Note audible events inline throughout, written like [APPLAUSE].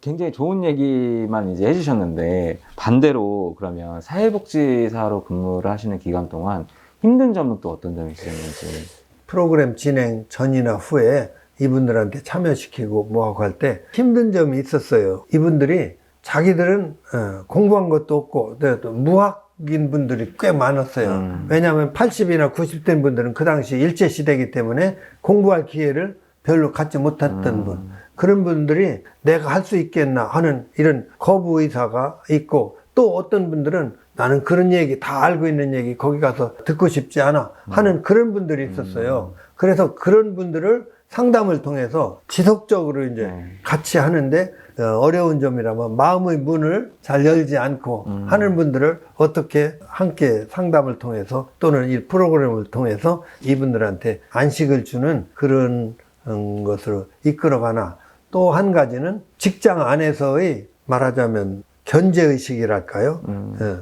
굉장히 좋은 얘기만 이제 해주셨는데 반대로 그러면 사회복지사로 근무를 하시는 기간 동안 힘든 점은 또 어떤 점이 있으셨는지. 프로그램 진행 전이나 후에 이분들한테 참여시키고 뭐하고 할 때 힘든 점이 있었어요. 이분들이 자기들은 어, 공부한 것도 없고 또- 또 무학인 분들이 꽤 많았어요. 음. 왜냐하면 80이나 90된 분들은 그 당시 일제 시대이기 때문에 공부할 기회를 별로 갖지 못했던 음. 분. 그런 분들이 내가 할 수 있겠나 하는 이런 거부 의사가 있고 또 어떤 분들은 나는 그런 얘기 다 알고 있는 얘기 거기 가서 듣고 싶지 않아 하는 그런 분들이 있었어요. 그래서 그런 분들을 상담을 통해서 지속적으로 이제 네. 같이 하는데 어, 어려운 점이라면 마음의 문을 잘 열지 않고 음. 하는 분들을 어떻게 함께 상담을 통해서 또는 이 프로그램을 통해서 이분들한테 안식을 주는 그런 음, 것으로 이끌어가나 또 한 가지는 직장 안에서의 말하자면 견제의식이랄까요? 음. 예.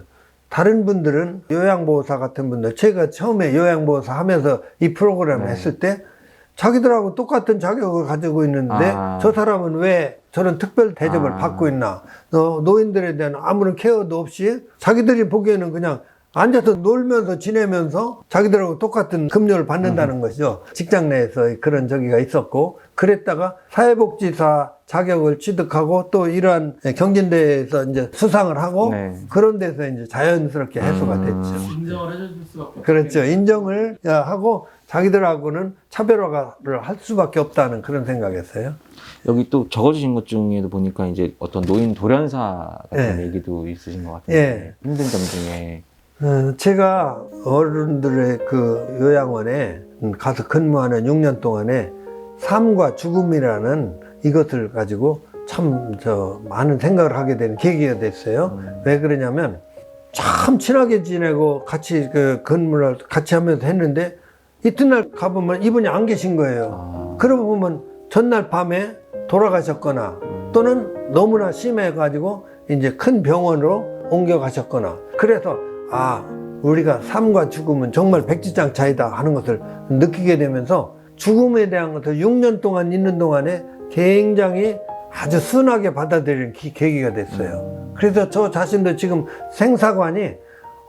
다른 분들은 요양보호사 같은 분들, 제가 처음에 요양보호사 하면서 이 프로그램을 네. 했을 때 자기들하고 똑같은 자격을 가지고 있는데 아. 저 사람은 왜 저런 특별 대접을 아. 받고 있나? 어, 노인들에 대한 아무런 케어도 없이 자기들이 보기에는 그냥 앉아서 놀면서 지내면서 자기들하고 똑같은 급료를 받는다는 음. 것이죠. 직장 내에서 그런 저기가 있었고 그랬다가 사회복지사 자격을 취득하고 또 이러한 경진대에서 이제 수상을 하고 네. 그런 데서 이제 자연스럽게 해소가 음. 됐죠. 인정을 해줄 수밖에 없죠. 그렇죠. 인정을 하고 자기들하고는 차별화를 할 수밖에 없다는 그런 생각이었어요. 여기 또 적어주신 것 중에도 보니까 이제 어떤 노인 돌연사 같은 예. 얘기도 있으신 것 같은데 예. 힘든 점 중에 어, 제가 어른들의 그 요양원에 가서 근무하는 6년 동안에 삶과 죽음이라는 이것을 가지고 참 저 많은 생각을 하게 되는 계기가 됐어요. 음. 왜 그러냐면 참 친하게 지내고 같이 그 근무를 같이 하면서 했는데 이튿날 가보면 이분이 안 계신 거예요. 아, 그러고 보면 전날 밤에 돌아가셨거나 또는 너무나 심해가지고 이제 큰 병원으로 옮겨가셨거나 그래서 아 우리가 삶과 죽음은 정말 백지장 차이다 하는 것을 느끼게 되면서 죽음에 대한 것을 6년 동안 있는 동안에 굉장히 아주 순하게 받아들이는 기- 계기가 됐어요. 그래서 저 자신도 지금 생사관이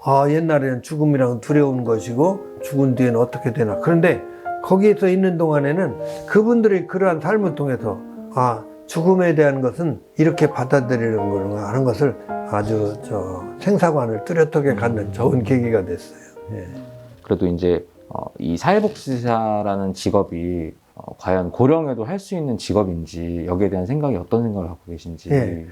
아, 옛날에는 죽음이랑 두려운 것이고 죽은 뒤에는 어떻게 되나. 그런데 거기에서 있는 동안에는 그분들의 그러한 삶을 통해서 아, 죽음에 대한 것은 이렇게 받아들이는 거구나 하는 것을 아주 저 생사관을 뚜렷하게 갖는 좋은 계기가 됐어요. 예. 그래도 이제 어, 이 사회복지사라는 직업이 어, 과연 고령에도 할 수 있는 직업인지 여기에 대한 생각이 어떤 생각을 갖고 계신지 예.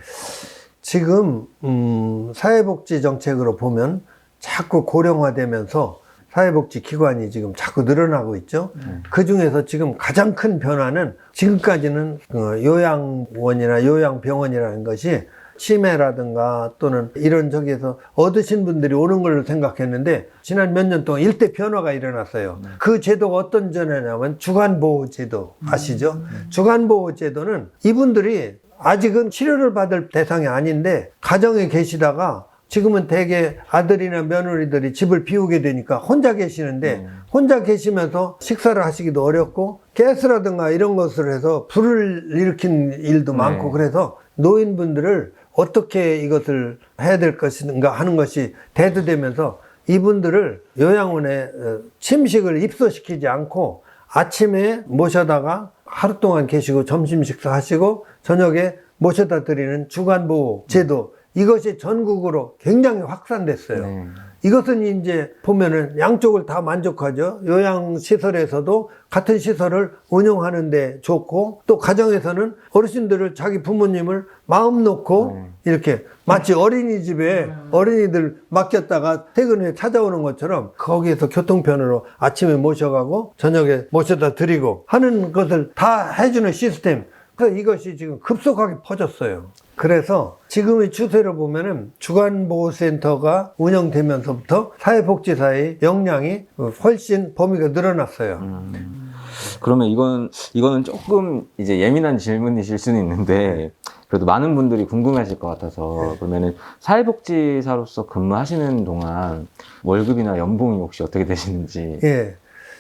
지금 음, 사회복지 정책으로 보면 자꾸 고령화되면서 사회복지 기관이 지금 자꾸 늘어나고 있죠. 그 중에서 지금 가장 큰 변화는 지금까지는 어, 요양원이나 요양병원이라는 것이 치매라든가 또는 이런 저기에서 얻으신 분들이 오는 걸로 생각했는데 지난 몇 년 동안 일대 변화가 일어났어요. 그 제도가 어떤 제도냐면 주간보호제도 아시죠? 주간보호제도는 이분들이 아직은 치료를 받을 대상이 아닌데 가정에 계시다가 지금은 대개 아들이나 며느리들이 집을 비우게 되니까 혼자 계시는데 혼자 계시면서 식사를 하시기도 어렵고 가스라든가 이런 것을 해서 불을 일으킨 일도 네. 많고 그래서 노인분들을 어떻게 이것을 해야 될 것인가 하는 것이 대두되면서 이분들을 요양원에 어, 침식을 입소시키지 않고 아침에 모셔다가 하루 동안 계시고 점심 식사하시고 저녁에 모셔다 드리는 주간보호 제도 이것이 전국으로 굉장히 확산됐어요. 네. 이것은 이제 보면은 양쪽을 다 만족하죠. 요양시설에서도 같은 시설을 운영하는데 좋고 또 가정에서는 어르신들을 자기 부모님을 마음 놓고 네. 이렇게 마치 어린이집에 어린이들 맡겼다가 퇴근 후에 찾아오는 것처럼 거기에서 교통편으로 아침에 모셔가고 저녁에 모셔다 드리고 하는 것을 다 해주는 시스템. 그래서 이것이 지금 급속하게 퍼졌어요. 그래서 지금의 추세로 보면은 주간보호센터가 운영되면서부터 사회복지사의 역량이 훨씬 범위가 늘어났어요. 음. 그러면 이건 이거는 조금 이제 예민한 질문이실 수는 있는데 그래도 많은 분들이 궁금하실 것 같아서 그러면은 사회복지사로서 근무하시는 동안 월급이나 연봉이 혹시 어떻게 되시는지 예.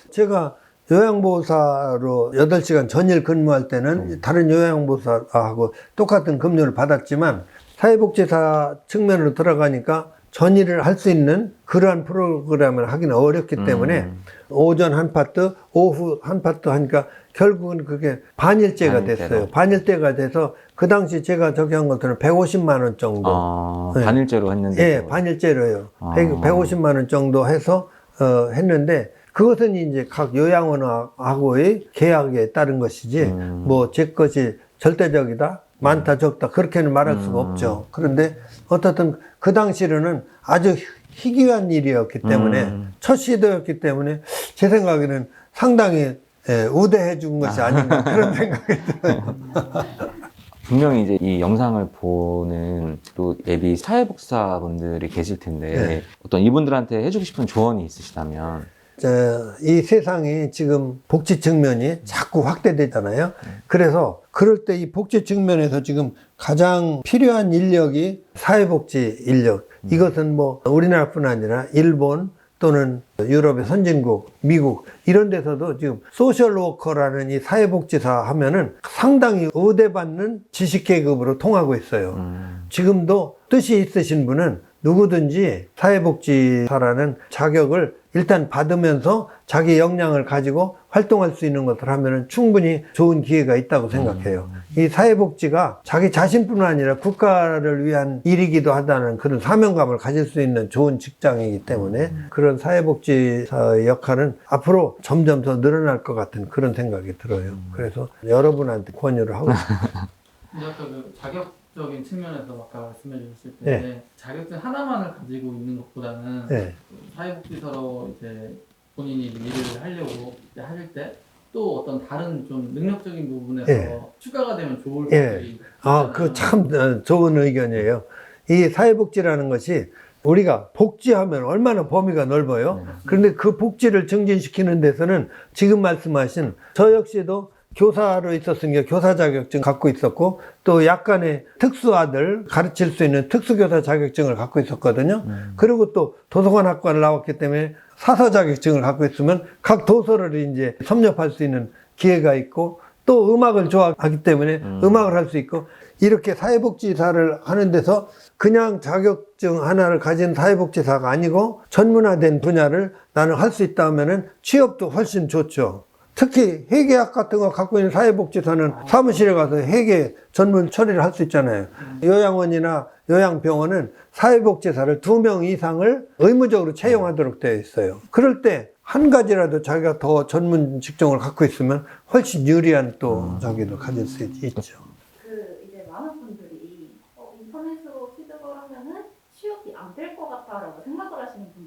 제가 요양보호사로 8시간 전일 근무할 때는 다른 요양보호사하고 똑같은 급료를 받았지만 사회복지사 측면으로 들어가니까 전일을 할 수 있는 그러한 프로그램을 하기는 어렵기 때문에 오전 한 파트, 오후 한 파트 하니까 결국은 그게 반일제가 반일제로. 됐어요. 반일제가 돼서 그 당시 제가 저기 한 것들은 150만 원 정도. 아, 네. 단일제로 했는데. 예, 반일제로요. 아. 1 150만 원 정도 해서 어, 했는데 그것은 이제 각 요양원하고의 계약에 따른 것이지 음. 뭐제 것이 절대적이다, 많다, 적다 그렇게는 말할 수가 음. 없죠. 그런데 어떻든 그 당시로는 아주 희귀한 일이었기 때문에 음. 첫 시도였기 때문에 제 생각에는 상당히 예, 우대해 준 것이 아닌가 그런 [LAUGHS] 생각이 들어요. 분명히 이제 이 영상을 보는 또 예비 사회복사분들이 계실 텐데 네. 어떤 이분들한테 해주고 싶은 조언이 있으시다면 저, 이 세상이 지금 복지 측면이 자꾸 확대되잖아요. 그래서 그럴 때 이 복지 측면에서 지금 가장 필요한 인력이 사회복지 인력. 이것은 뭐 우리나라뿐 아니라 일본 또는 유럽의 선진국, 미국 이런 데서도 지금 소셜 워커라는 이 사회복지사 하면은 상당히 의대받는 지식 계급으로 통하고 있어요. 음, 지금도 뜻이 있으신 분은 누구든지 사회복지사라는 자격을 일단 받으면서 자기 역량을 가지고 활동할 수 있는 것을 하면 충분히 좋은 기회가 있다고 생각해요. 이 사회복지가 자기 자신뿐 아니라 국가를 위한 일이기도 하다는 그런 사명감을 가질 수 있는 좋은 직장이기 때문에 그런 사회복지사의 역할은 앞으로 점점 더 늘어날 것 같은 그런 생각이 들어요. 그래서 여러분한테 권유를 하고 아까 [LAUGHS] 그 자격적인 측면에서 아까 말씀해 주셨을 때 자격증 하나만을 가지고 있는 것보다는 네. 그 사회복지사로 이제 본인이 일을 하려고 이제 하실 때 또 어떤 다른 좀 능력적인 부분에서 예. 추가가 되면 좋을 예. 것들이 아, 있잖아요. 그참 좋은 의견이에요. 이 사회복지라는 것이 우리가 복지하면 얼마나 범위가 넓어요. 그런데 그 복지를 증진시키는 데서는 지금 말씀하신 저 역시도 교사로 있었으니까 교사 자격증 갖고 있었고 또 약간의 특수아들 가르칠 수 있는 특수교사 자격증을 갖고 있었거든요. 그리고 또 도서관 학과를 나왔기 때문에 사서 자격증을 갖고 있으면 각 도서를 이제 섭렵할 수 있는 기회가 있고 또 음악을 좋아하기 때문에 음. 악을 할 수 있고 이렇게 사회복지사를 하는 데서 그냥 자격증 하나를 가진 사회복지사가 아니고 전문화된 분야를 나는 할 수 있다 하면은 취업도 훨씬 좋죠. 특히 회계학 같은 거 갖고 있는 사회복지사는 사무실에 가서 회계 전문 처리를 할 수 있잖아요. 요양원이나 요양병원은 사회복지사를 두 명 이상을 의무적으로 채용하도록 되어 있어요. 그럴 때 한 가지라도 자기가 더 전문 직종을 갖고 있으면 훨씬 유리한 또 저기도 가질 수 있- 있죠. 그 어, 인터넷으로 취득을 하면은 취업이 안 될 것 같다라고 생각을 하시는 분들이 좀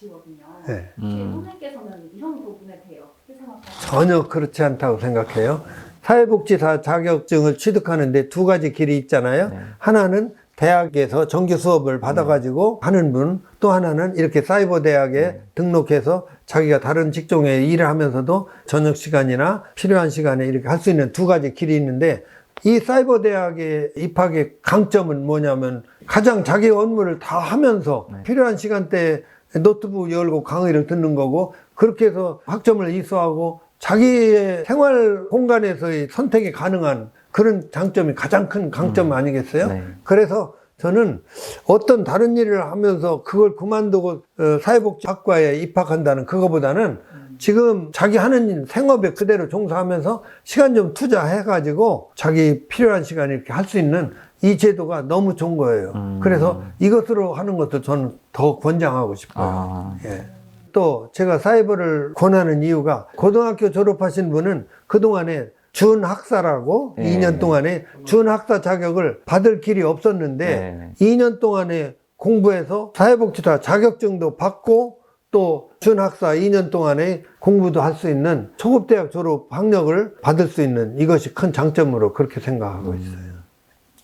계시거든요. 네. 음. 선생님께서는 이런 부분에 대해 어떻게 생각하세요? 전혀 그렇지 않다고 생각해요. 사회복지사 자격증을 취득하는데 두 가지 길이 있잖아요. 네. 하나는 대학에서 정규 수업을 받아가지고 하는 분, 또 하나는 이렇게 사이버 대학에 등록해서 자기가 다른 직종에 일을 하면서도 저녁 시간이나 필요한 시간에 이렇게 할 수 있는 두 가지 길이 있는데 이 사이버 대학의 입학의 강점은 뭐냐면 가장 자기 업무를 다 하면서 필요한 시간대에 노트북 열고 강의를 듣는 거고 그렇게 해서 학점을 이수하고 자기의 생활 공간에서의 선택이 가능한 그런 장점이 가장 큰 강점 아니겠어요? 네. 그래서 저는 어떤 다른 일을 하면서 그걸 그만두고 어, 사회복지학과에 입학한다는 그거보다는 지금 자기 하는 일, 생업에 그대로 종사하면서 시간 좀 투자해가지고 자기 필요한 시간에 이렇게 할 수 있는 이 제도가 너무 좋은 거예요. 음. 그래서 이것으로 하는 것도 저는 더 권장하고 싶어요. 아, 예. 또 제가 사이버를 권하는 이유가 고등학교 졸업하신 분은 그동안에 준학사라고 네. 2년 동안에 준학사 자격을 받을 길이 없었는데 네. 2년 동안에 공부해서 사회복지사 자격증도 받고 또 준학사 2년 동안에 공부도 할 수 있는 초급대학 졸업 학력을 받을 수 있는 이것이 큰 장점으로 그렇게 생각하고 있어요.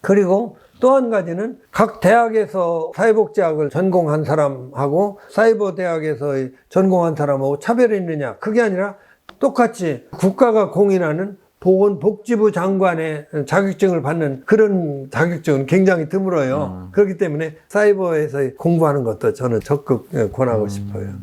그리고 또 한 가지는 각 대학에서 사회복지학을 전공한 사람하고 사이버 대학에서 전공한 사람하고 차별이 있느냐? 그게 아니라 똑같이 국가가 공인하는 보건복지부 장관의 자격증을 받는 그런 자격증은 굉장히 드물어요. 음. 그렇기 때문에 사이버에서 공부하는 것도 저는 적극 권하고 싶어요.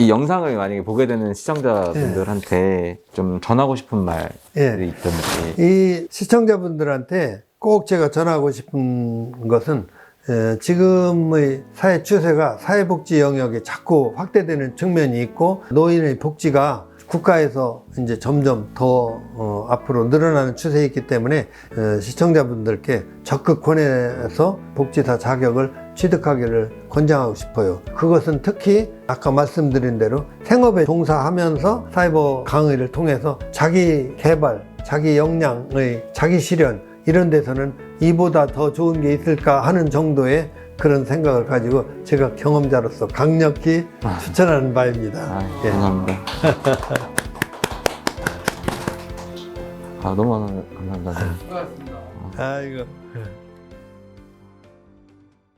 이 영상을 만약에 보게 되는 시청자분들한테 좀 전하고 싶은 말이 예. 있던지. 이 시청자분들한테 꼭 제가 전하고 싶은 것은 에, 지금의 사회 추세가 사회복지 영역이 자꾸 확대되는 측면이 있고 노인의 복지가 국가에서 이제 점점 더 어, 앞으로 늘어나는 추세에 있기 때문에 에, 시청자분들께 적극 권해서 복지사 자격을 취득하기를 권장하고 싶어요. 그것은 특히 아까 말씀드린 대로 생업에 종사하면서 사이버 강의를 통해서 자기 개발, 자기 역량의 자기 실현 이런 데서는 이보다 더 좋은 게 있을까 하는 정도의 그런 생각을 가지고 제가 경험자로서 강력히 추천하는 바입니다. 아, 예. 감사합니다. [LAUGHS] 아, 너무 감사합니다. 수고하셨습니다. 아이고.